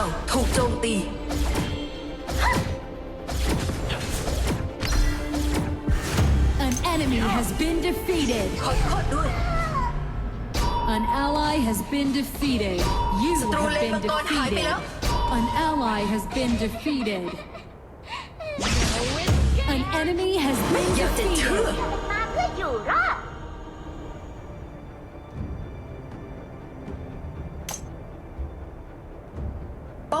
เราถูกโจมตี An enemy has been defeated. ขอโทษด้วย An ally has been defeated. You have been defeated. An ally has been defeated. An enemy has been อยากจะเชื่อ defeated.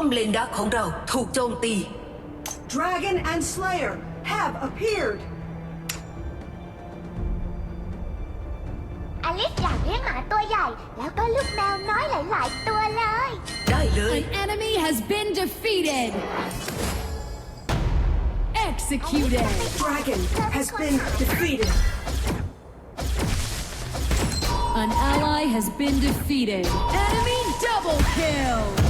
ออยู่รอด ป้อมเลนดักของเราถูกโจมตี Dragon and Slayer have appeared. อลิสอยากเลี้ยงหมาตัวใหญ่ แล้วก็ลูกแมวน้อยหลาย ๆ ตัวเลย ได้เลย An enemy has been defeated. Executed. Dragon has been defeated. An ally has been defeated. Enemy double kill.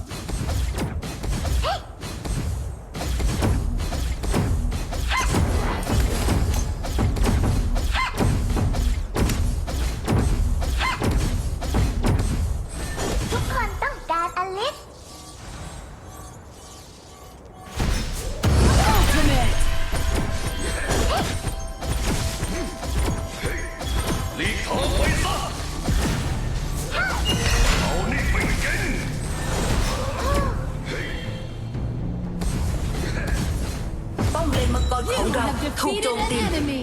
have ถูก defeated โจม an ตี enemy.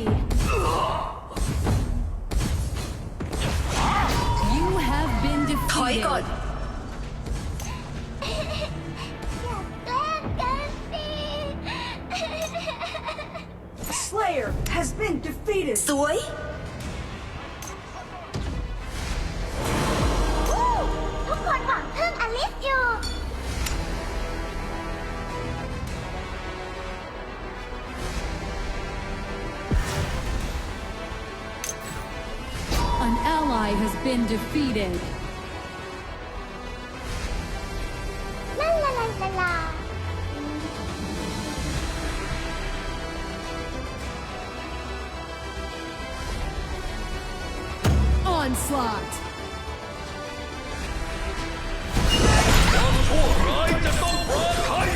You have been ถอยก่อน defeated. แกล้งกันสิ Slayer has been defeated. สวย Ally has been defeated. ลาลาลาลาลา Onslaught. ชั่วร้ายจะต้องปราภัย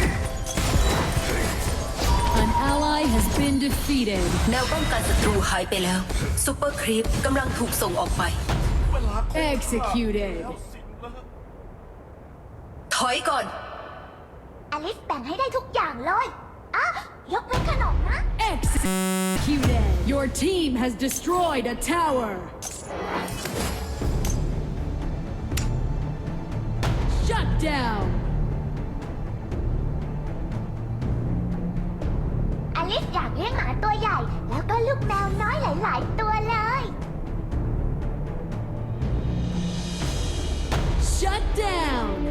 An ally has been defeated. แนวป้องกันศัตรูหายไปแล้วซูเปอร์ครีปกำลังถูกส่งออกไป Executed. ถอยก่อน อลิสแบ่งให้ได้ทุกอย่างเลยอ่ะยกเว้นขนมนะ Executed. Your team has destroyed a tower. Shut down. อลิสอยากเลี้ยงหมาตัวใหญ่ แล้วก็ลูกแมวน้อยหลาย ๆ ตัวเลย Shut down!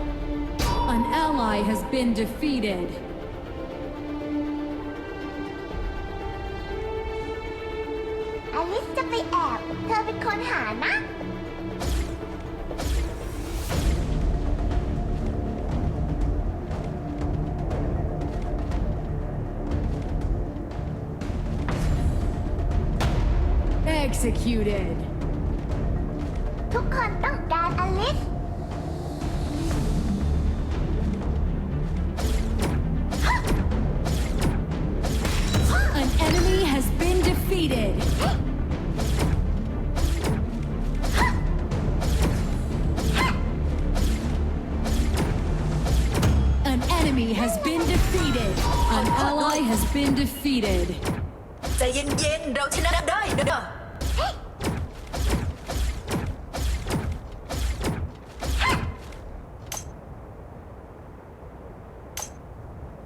An ally has been defeated. อลิสจะไปแอบ เธอเป็นคนหานะ Executed. ทุกคนต้องการอลิส defeated. An enemy has been defeated. An ally has been defeated. ใจเย็นๆ เราชนะได้เด้อ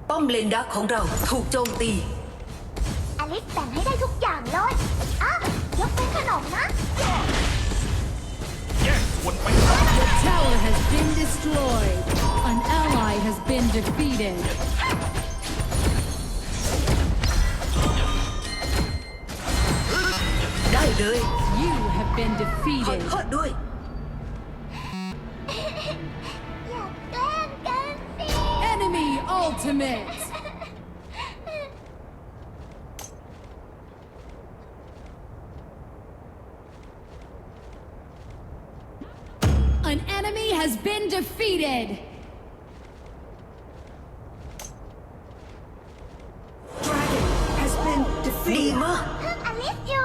ป้อมเลนดักของเราถูกโจมตี อ ลิสแบ่งให้ได้ทุกอย่างเลยอะยกเป็นขนมนะ แยกส่วนไปซะ Tower has been destroyed. An ally has been defeated. ได้เลย You have been ขอ defeated. โทษด้วย อย่าแกล้งกันสิ Enemy ultimate. been defeated! Dragon has been defeated! Nima? Look, I you!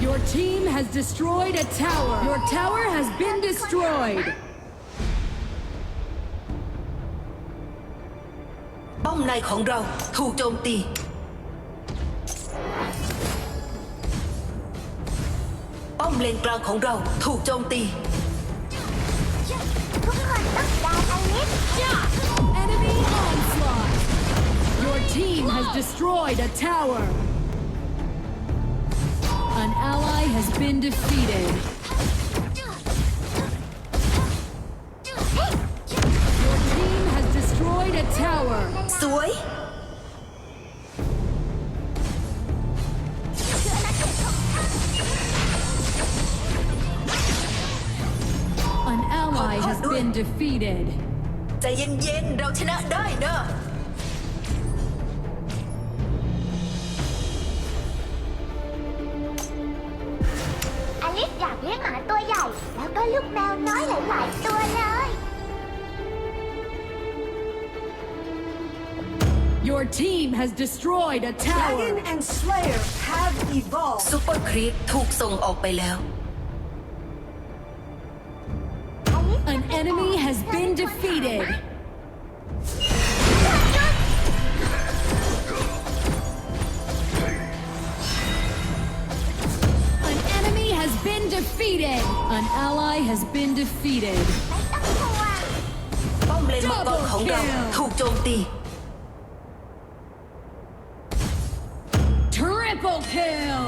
Your team has destroyed a tower. Your tower has been destroyed. ของเราถูกโจมตี ป้อมเลนกลางของเราถูกโจมตี ทุกคนต้องการอลิส Enemy onslaught. Your team has destroyed a tower. An ally has been defeated. Your team has destroyed a tower. สวย An ally has been defeated. ใจเย็นๆ เราชนะได้เนอะอลิสอยากเลี้ยงหมาตัวใหญ่ แล้วก็ลูกแมวน้อยหลาย ๆ ตัวเลย Your team has destroyed a tower. Dragon and Slayer have evolved. ซูเปอร์ครีปถูกส่งออกไปแล้ว อลิส An enemy has been defeated. An enemy has been defeated. An ally has been defeated. ไม่ต้องห่วง ป้อมเลนมังกรของเรา Double kill ถูกโจมตี Triple kill.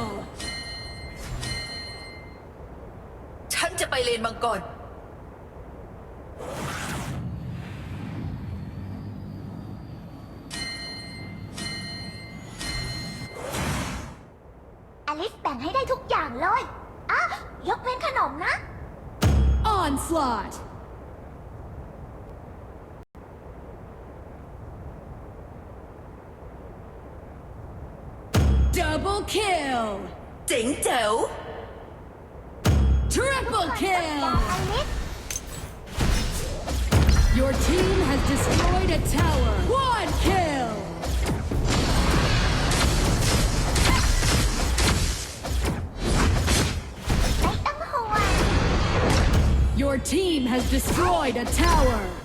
ฉันจะไปเลนมังกร อลิสแบ่งให้ได้ทุกอย่างเลย อะ ยกเว้นขนมนะ Onslaught. Double kill! Ding tẩu! Triple kill! Your team has destroyed a tower! One kill! Your team has destroyed a tower!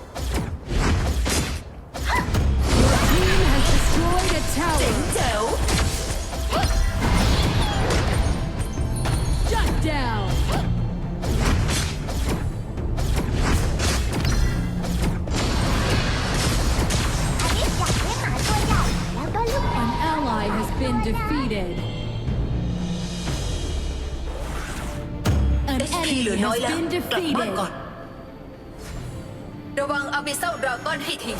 ระวังอาบิเซลดราก้อนให้ที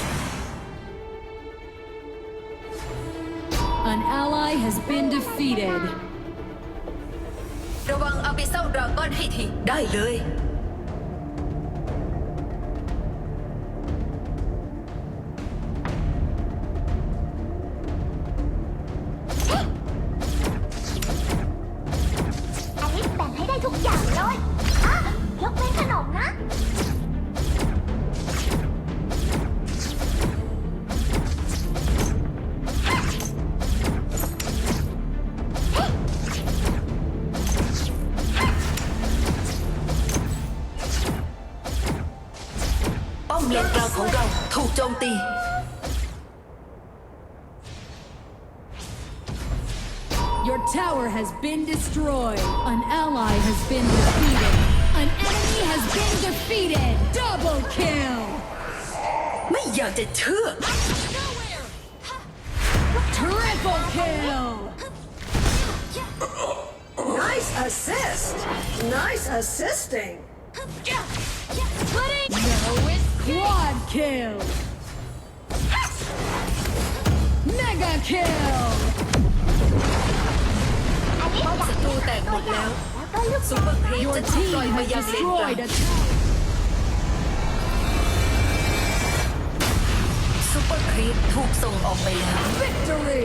An ally has been defeated. ระวังอาบิเซลดราก้อนให้ที ได้เลย been defeated. An enemy has been defeated. Double kill. My yonder two. Triple kill. Nice assist. Nice assisting. No quad kill. Mega kill. แตกหมดแล้วแล้วก็ลูกซุปเปอร์ครีป Your จะถูกปล่อย team มา has ยังเลนกลาง destroyed a tower. ซุปเปอร์ครีปถูกส่งออกไปแล้ว Victory.